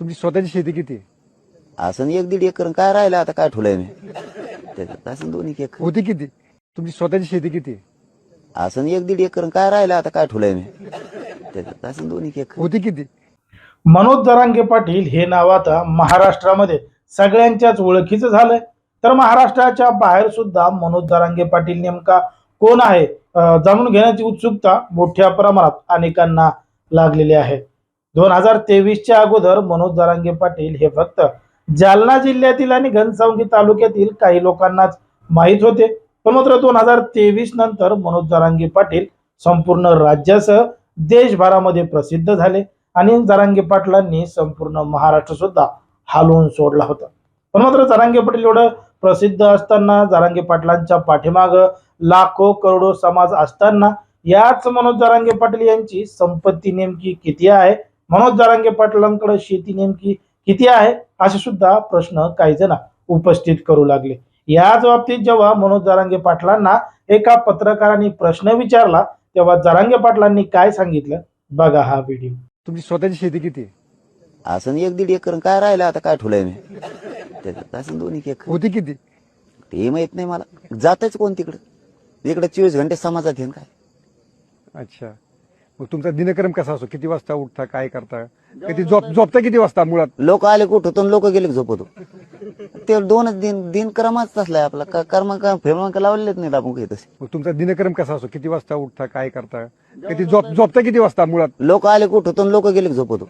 तुमची स्वतःची शेती किती आहे? असं एक दीड एकर काय राहिलं आता काय ठुलंय मी? त्याच्यात असं दोन एक एकर. होती किती? तुमची स्वतःची शेती किती आहे? असं एक दीड एकर काय राहिलं आता काय ठुलंय मी? त्याच्यात असं दोन एक एकर. होती किती? मनोज जरांगे पाटील हे नाव आता महाराष्ट्रामध्ये सगळ्यांच्याच ओळखीचं झालंय. तर महाराष्ट्राच्या बाहेर सुद्धा मनोज जरांगे पाटील नेमका कोण आहे अं, जाणून घेण्याची उत्सुकता मोठ्या प्रमाणात अनेकांना लागलेली आहे. दोन हजार तेवीसच्या अगोदर मनोज जरांगे पाटील हे फक्त जालना जिल्ह्यातील आणि घनसावंगी तालुक्यातील काही लोकांनाच माहीत होते. पण मात्र दोन हजार तेवीस नंतर मनोज जरांगे पाटील संपूर्ण राज्यासह देशभरामध्ये प्रसिद्ध झाले आणि जरांगे पाटलांनी संपूर्ण महाराष्ट्र सुद्धा हालवून सोडला होता. पण मात्र जरांगे पाटील एवढं प्रसिद्ध असताना जरांगे पाटलांच्या पाठीमाग लाखो करोडो समाज असताना याच मनोज जरांगे पाटील यांची संपत्ती नेमकी किती आहे? मनोज जरांगे पाटलांकडे शेती नेमकी किती आहे? असे सुद्धा प्रश्न काही जण उपस्थित करू लागले. याच बाबतीत जेव्हा मनोज जरांगे पाटलांना एका पत्रकारांनी प्रश्न विचारला तेव्हा जरांगे पाटलांनी काय सांगितलं? बघा हा व्हिडिओ. तुमची स्वतःची शेती किती आहे? असं एक दीड एकर काय राहिलं आता? काय ठुलंय मी? त्याच्यात असं दोन एक एकर. होती किती? ते माहीत नाही मला. जातच कोण तिकडं? इकडे चोवीस घंटे समाजात येईन काय? अच्छा. मग तुमचा दिनक्रम कसा असतो? किती वाजता उठता काय करता? किती झोप झोपता किती वाजता मुळात? लोक आले कुठं? लोक गेले की झोपतो. ते दोनच दिन दिनक्रमाच तसलाय आपला. क- कर्मांक फेमांक लावलेच नाही आपण काही तसे. मग तुमचा दिनक्रम कसा असतो? किती वाजता उठता काय करता? किती झोप झोपता किती वाजता मुळात? लोक आले कुठं? लोक गेले की झोपतो.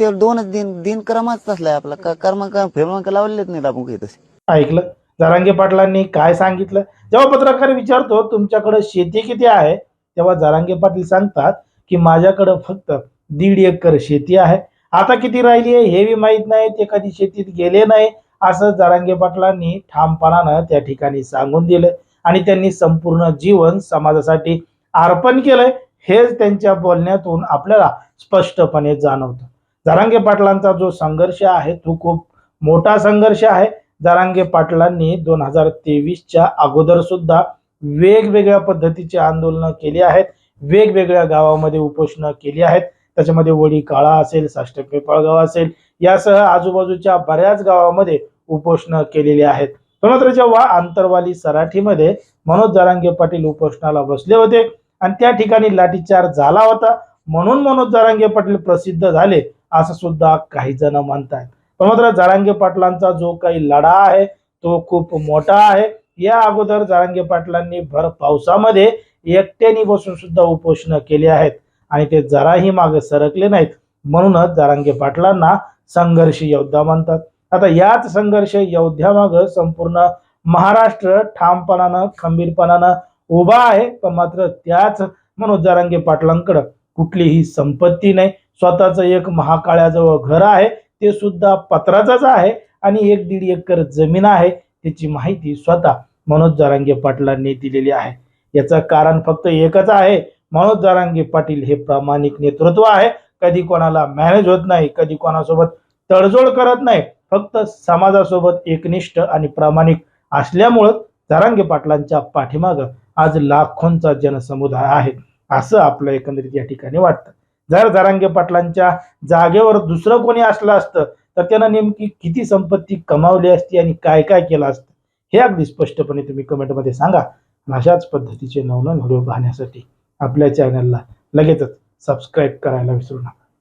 ते दोनच दिन दिनक्रमाच तसलाय आपला. क- कर्मांक फेमांक लावलेच नाही आपण काही तसे. ऐकलं? जरांगे पाटलांनी काय सांगितलं? जेव्हा पत्रकार विचारतो तुमच्याकडे शेती किती आहे? तेव्हा जारांगे पाटील सांगतात की माझ्याकडं फक्त दीड एकर शेती आहे. आता किती राहिली आहे? हे बी माहीत नाही. ते कधी शेतीत गेले नाही. असं जारांगे पाटलांनी ठामपणानं त्या ठिकाणी सांगून दिलं आणि त्यांनी संपूर्ण जीवन समाजासाठी अर्पण केलंय. हेच त्यांच्या बोलण्यातून आपल्याला स्पष्टपणे जाणवतं. जारांगे पाटलांचा जो संघर्ष आहे तो खूप मोठा संघर्ष आहे. जारांगे पाटलांनी दोन हजार तेवीसच्या अगोदर सुद्धा वेगवेगळ्या पद्धतीची आंदोलनं केली आहेत वेगवेगळ्या गावामध्ये उपोषणं केली आहेत. त्याच्यामध्ये वडी काळा असेल साष्टक पळगाव असेल यासह आजूबाजूच्या बऱ्याच गावामध्ये उपोषणं केलेली आहेत. पण मात्र जेव्हा आंतरवाली सराठीमध्ये मनोज जारांगे पाटील उपोषणाला बसले होते आणि त्या ठिकाणी लाठीचार झाला होता. म्हणून मनोज जारांगे पाटील प्रसिद्ध झाले असं सुद्धा काही जण म्हणतात पण मात्र जारांगे पाटलांचा जो काही लढा आहे तो खूप मोठा आहे. या अगोदर जारांगे पाटलांनी भर पावसामध्ये एकट्याने बसून सुद्धा उपोषणं केली आहेत. आणि ते जराही मागे सरकले नाहीत. म्हणूनच जारांगे पाटलांना संघर्ष योद्धा म्हणतात. आता याच संघर्ष योद्ध्यामाग संपूर्ण महाराष्ट्र ठामपणानं खंबीरपणानं उभा आहे. पण मात्र त्याच मनोज जारांगे पाटलांकडं कुठलीही संपत्ती नाही. स्वतःचं एक महाकाळ्याजवळ घर आहे. ते सुद्धा पत्राचंच आहे. आणि एक दीड एकर जमीन आहे. त्याची माहिती स्वतः मनोज जारांगे पाटलांनी दिलेली आहे. याचं कारण फक्त एकच आहे मनोज जारांगे पाटील हे प्रामाणिक नेतृत्व आहे. कधी कोणाला मॅनेज होत नाही कधी कोणासोबत तडजोड करत नाही फक्त समाजासोबत एकनिष्ठ आणि प्रामाणिक असल्यामुळं जारांगे पाटलांच्या पाठीमागं आज लाखोंचा जनसमुदाय आहे असं आपलं एकंदरीत या ठिकाणी वाटतं. जर जारांगे पाटलांच्या जागेवर दुसरं कोणी असलं असतं तर त्यानं नेमकी किती संपत्ती कमावली असती आणि काय काय केलं असतं? हे अगदी स्पष्टपणे तुम्ही कमेंटमध्ये सांगा. आणि अशाच पद्धतीचे नवनवीन व्हिडिओ पाहण्यासाठी आपल्या चॅनलला लगेचच सबस्क्राईब करायला विसरू नका.